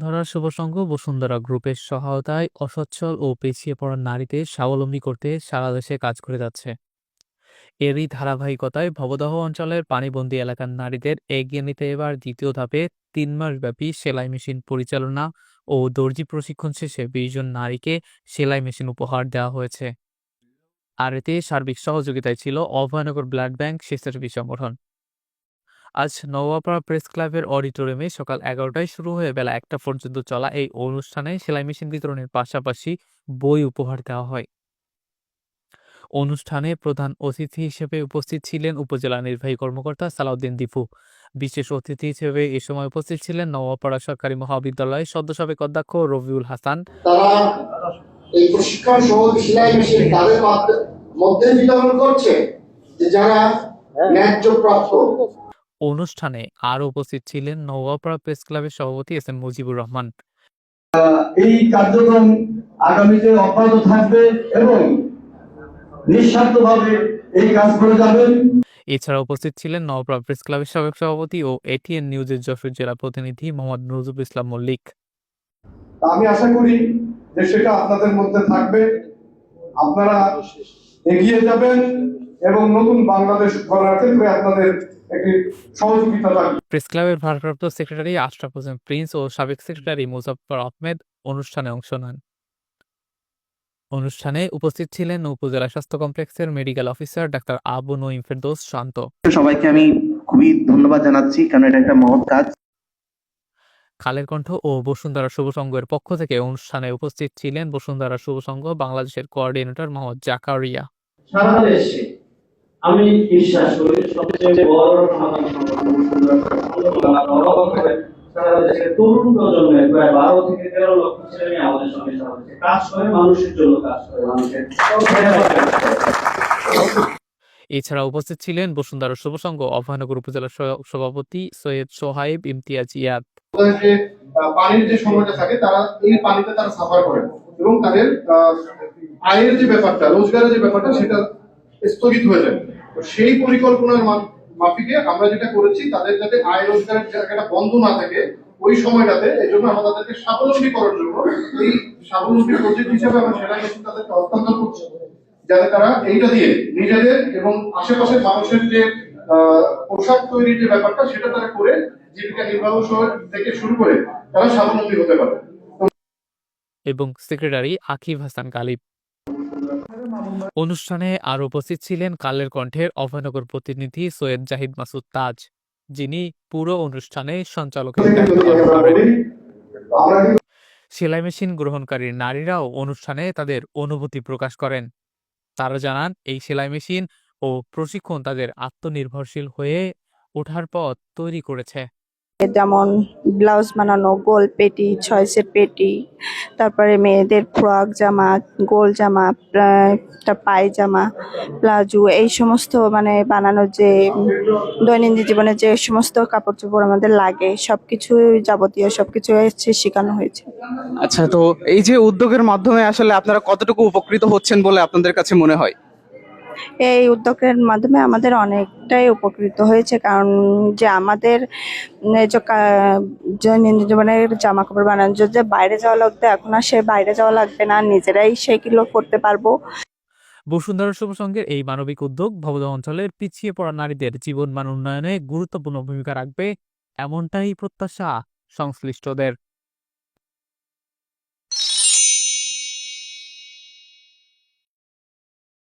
বসুন্ধরা শুভ সংঘ বসুন্ধরা গ্রুপের সহায়তায় অসচ্ছল ও পিছিয়ে পড়া নারীদের স্বাবলম্বী করতে সারা দেশে কাজ করে যাচ্ছে। এরই ধারাবাহিকতায় ভবদহ অঞ্চলের পানিবন্দী এলাকার নারীদের এগিয়ে নিতে এবার দ্বিতীয় ধাপে তিন মাসব্যাপী সেলাই মেশিন পরিচালনা ও দর্জি প্রশিক্ষণ শেষে বিশ জন নারীকে সেলাই মেশিন উপহার দেওয়া হয়েছে। আর এতে সার্বিক সহযোগিতায় ছিল অভয়নগর ব্লাড ব্যাংক স্বেচ্ছাসেবী সংগঠন আজ নওয়াপাড়া প্রেস ক্লাবের অডিটোরিয়ামে সকাল এগারোটায় শুরু হয়ে বেলা একটা পর্যন্ত চলা এই অনুষ্ঠানে সেলাই মেশিন বিতরণের পাশাপাশি বই উপহার দেওয়া হয়। অনুষ্ঠানে প্রধান অতিথি হিসেবে উপস্থিত ছিলেন উপজেলা নির্বাহী কর্মকর্তা সালাউদ্দিন দীপু। বিশেষ অতিথি হিসেবে এ সময় উপস্থিত ছিলেন নওয়াপাড়া সরকারি মহাবিদ্যালয়ের সদ্য সাবেক অধ্যক্ষ রবিউল হাসান। এই প্রশিক্ষণ সহ সেলাই মেশিন তাদের মধ্যে বিতরণ করছে যারা ন্যায্য প্রাপ্ত অনুষ্ঠানে আর উপস্থিত ছিলেন নওয়াপাড়া প্রেস ক্লাবের সভাপতি এস এম মুজিবুর রহমান। এই কার্যক্রম আগামীতে অব্যাহত থাকবে এবং নিঃস্বার্থভাবে এই কাজ করে যাবেন। এছাড়া উপস্থিত ছিলেন নওপাড়া প্রেস ক্লাবের সাবেক সভাপতি ও এটিএন নিউজের যশোর জেলা প্রতিনিধি মোহাম্মদ নজরুল ইসলাম মল্লিক। আমি আশা করি যে সেটা আপনাদের মধ্যে থাকবে। আপনারা এগিয়ে যাবেন। এবং নতুন বাংলাদেশ গড়ার ক্ষেত্রে আপনাদের একটি সহযোগিতা থাকবে প্রেস ক্লাবের ভারপ্রাপ্ত সেক্রেটারি আশরাফ হোসেন প্রিন্স ও সাবেক সেক্রেটারি মুজাফফর আহমেদ অনুষ্ঠানে অংশ নেন। অনুষ্ঠানে উপস্থিত ছিলেন উপজেলা স্বাস্থ্য কমপ্লেক্সের medical officer doctor Abu Naeem Ferdous Shanto. সবাইকে আমি খুবই ধন্যবাদ জানাচ্ছি কারণ এটা একটা মহৎ কাজ। খালের কণ্ঠ ও বসুন্ধরা শুভ সংঘের পক্ষ থেকে অনুষ্ঠানে উপস্থিত ছিলেন বসুন্ধরা শুভ সংঘ বাংলাদেশের কোঅর্ডিনেটর মোহাম্মদ জাকারিয়া। সারা দেশে আমি বিশ্বাস করি সবচেয়ে বড় সমাধান সারা দেশের তরুণ প্রজন্মের প্রায় বারো থেকে তেরো লক্ষ ছেলে মেয়ে আমাদের সঙ্গে সারা কাজ করে মানুষের জন্য কাজ করে মানুষের এছাড়া উপস্থিত ছিলেন বসুন্ধরা শুভ সংঘ অভয়নগর উপজেলা সভাপতি সৈয়দ সোহাইব ইমতিয়াজ ইয়াদ। যে পানির যে সময়টা থাকে তারা এই পানিতে তারা সাফার করেন এবং তাদের আয়ের যে ব্যাপারটা রোজগারের যে ব্যাপারটা সেটা স্থগিত হয়ে যায় তো সেই পরিকল্পনার মাফিকে আমরা যেটা করেছি, তাদের যাতে আয় রোজগারের জায়গাটা বন্ধ না থাকে, ওই সময়টাতে এই জন্য আমরা তাদেরকে স্বাবলম্বী করার জন্য এই স্বাবলম্বী প্রজেক্ট হিসেবে আমরা সেলাই মেশিন তাদেরকে হস্তান্তর করছি। যাতে তারা এইটা দিয়ে নিজেদের এবং আশেপাশের মানুষের যে পোশাক তৈরির যে ব্যাপারটা, সেটা তারা করে জীবিকা নির্বাহ থেকে শুরু করে তারা স্বাবলম্বী হতে পারে। এবং সেক্রেটারি আকিব হাসান গালিব। অনুষ্ঠানে আর উপস্থিত ছিলেন কালের কণ্ঠের অভয়নগর প্রতিনিধি সৈয়দ জাহিদ মাসুদ তাজ, যিনি পুরো অনুষ্ঠানে সঞ্চালকের করেন সেলাই মেশিন গ্রহণকারী নারীরাও অনুষ্ঠানে তাদের অনুভূতি প্রকাশ করেন। তারা জানান, এই সেলাই মেশিন ও প্রশিক্ষণ তাদের আত্মনির্ভরশীল হয়ে ওঠার পথ তৈরি করেছে। যেমন ব্লাউজ বানানো, গোল পেটি ছয় সেট পেটি, তারপরে মেয়েদের ফ্রক জামা, গোল জামা পায়জামা, প্লাজো, এই সমস্ত মানে বানানোর যে দৈনন্দিন জীবনে যে সমস্ত কাপড় চোপড় আমাদের লাগে, সবকিছু যাবতীয় সবকিছু হচ্ছে শেখানো হয়েছে। আচ্ছা তো এই যে উদ্যোগের মাধ্যমে আসলে আপনারা কতটুকু উপকৃত হচ্ছেন বলে আপনাদের কাছে মনে হয়? এই উদ্যোগের মাধ্যমে আমাদের অনেকটাই উপকৃত হয়েছে, কারণ যে আমাদের জীবনের জামা কাপড় জন্য যে বাইরে যাওয়া লাগতো এখন আর সে বাইরে যাওয়া লাগবে না, নিজেরাই সেগুলো করতে পারব। বসুন্ধরা শুভ এই মানবিক উদ্যোগ ভবদহ অঞ্চলের পিছিয়ে পড়া নারীদের জীবনমান উন্নয়নে গুরুত্বপূর্ণ ভূমিকা রাখবে, এমনটাই প্রত্যাশা সংশ্লিষ্টদের।